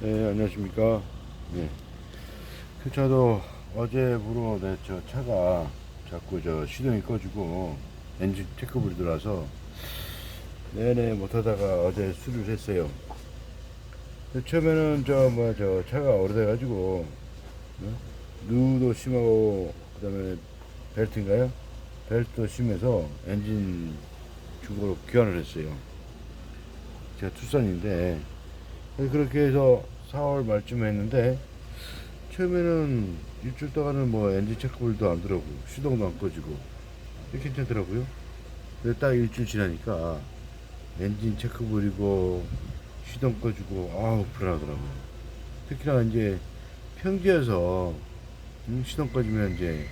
네, 안녕하십니까. 네. 그 차도 어제부로 내저 차가 자꾸 저 시동이 꺼지고 엔진 체크불이 들어와서 내내 못하다가 어제 수리를 했어요. 처음에는 저 뭐야 저 차가 오래돼가지고 어? 누도 심하고 그다음에 벨트인가요? 벨트도 심해서 엔진 중고로 교환을 했어요. 제가 투싼인데 그렇게 해서 4월 말쯤에 했는데 처음에는 일주일 동안은 뭐 엔진 체크볼도 안 들어오고 시동도 안 꺼지고 이렇게 괜찮더라고요. 근데 딱 일주일 지나니까 엔진 체크볼이고 시동 꺼지고 아우 불안하더라고요. 특히나 이제 평지에서 음, 시동 꺼지면 이제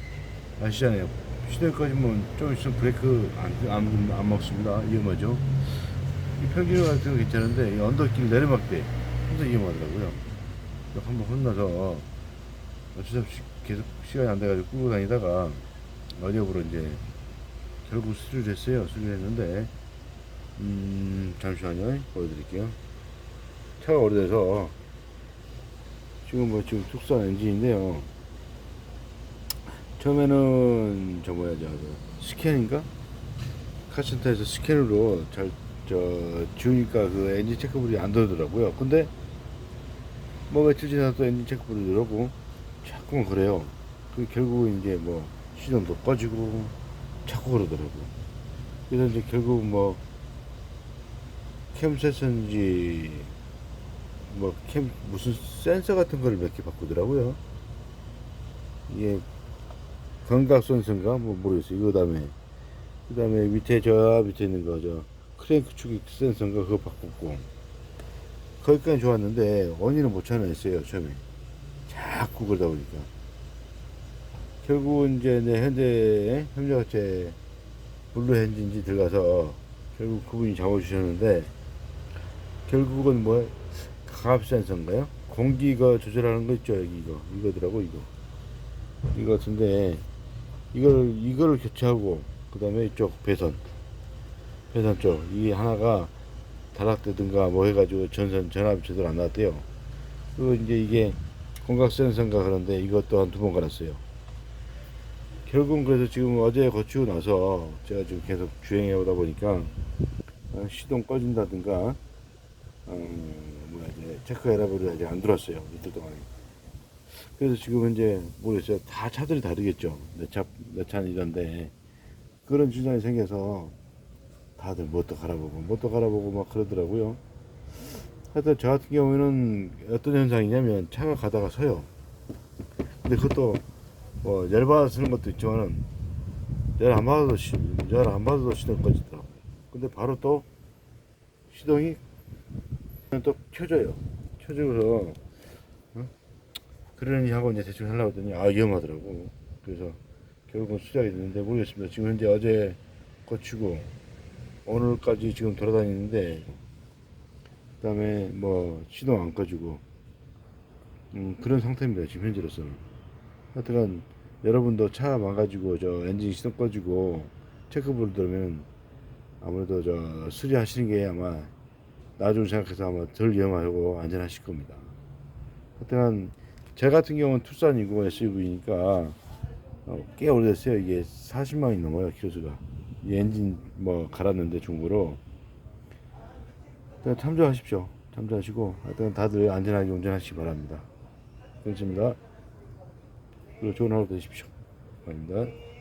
아시잖아요. 시동 꺼지면 좀 있으면 브레이크 안, 안, 안 먹습니다. 위험하죠. 이 평균 같은 거 괜찮은데 이 언덕길 내리막 때 항상 위험하더라고요. 한번 혼나서 없이 계속 시간이 안 돼가지고 끌고 다니다가 어제부로 이제 결국 수리를 했어요. 수리를 했는데 음 잠시만요. 보여드릴게요. 차가 오래돼서 지금 뭐 지금 투싼 엔진인데요. 처음에는 저 뭐야 저, 저 스캔인가? 카센터에서 스캔으로 잘 저 지우니까 그 엔진 체크불이 안 들어오더라고요. 근데 뭐 며칠 지나서 또 엔진 체크불이 들어오고 자꾸만 그래요. 그 결국 이제 뭐 시동도 꺼지고 자꾸 그러더라고요. 그래서 이제 결국 뭐 캠 센서인지 뭐 캠 무슨 센서 같은 거를 몇 개 바꾸더라고요. 이게 광각 센서인가 뭐 모르겠어요. 이거 다음에 그 다음에 밑에 저 밑에 있는 거죠. 크랭크 축이 센서인가 그거 바꿨고. 거기까지 좋았는데 원인은 못 찾아냈어요 처음에. 자꾸 그러다 보니까. 결국은 이제 내 현대 현대가체 블루 엔진지 들어가서 결국 그분이 잡아주셨는데 결국은 뭐 가압 센서인가요? 공기가 조절하는 거 있죠 여기 이거. 이거더라고 이거. 이거 같은데 이걸 이거를 교체하고 그 다음에 이쪽 배선 배선 쪽 이게 하나가 다락되든가 뭐 해가지고 전선 전압이 제대로 안 나왔대요. 그리고 이제 이게 공각 센서인가 그런데 이것도 한두 번 갈았어요. 결국은 그래서 지금 어제 거치고 나서 제가 지금 계속 주행해 오다 보니까 어, 시동 꺼진다든가 어, 뭐야 이제 체크 에라블이 아직 안 들어왔어요 이틀 동안에. 그래서 지금 이제 모르겠어요. 다 차들이 다르겠죠. 내 차, 내 차는 이런데 그런 주장이 생겨서 다들 뭣도 갈아보고 뭣도 갈아보고 막 그러더라고요. 하여튼 저 같은 경우에는 어떤 현상이냐면 차가 가다가 서요. 근데 그것도 뭐 열받아 쓰는 것도 있지만은 열 안 받아도 시, 열안 받아도 시동 꺼지더라고요. 근데 바로 또 시동이 또 켜져요. 켜지고서 어? 그러니 하고 이제 대충 하려고 했더니 아 위험하더라고. 그래서 결국은 수작이 됐는데 모르겠습니다. 지금 현재 어제 거치고 오늘까지 지금 돌아다니는데 그 다음에 뭐 시동 안 꺼지고 음, 그런 상태입니다 지금 현재로서는. 하여튼간 여러분도 차 망가지고 저 엔진 시동 꺼지고 체크불 들으면 아무래도 저 수리하시는 게 아마 나중 생각해서 아마 덜 위험하고 안전하실 겁니다. 하여튼간 제 같은 경우는 투싼이고 SUV니까 어, 꽤 오래됐어요. 이게 40만이 넘어요 키로수가. 이 엔진 뭐 갈았는데 중고로 일단 참조하십시오. 참조하시고 하여튼 다들 안전하게 운전하시기 바랍니다. 그렇습니다. 그리고 좋은 하루 되십시오. 감사합니다.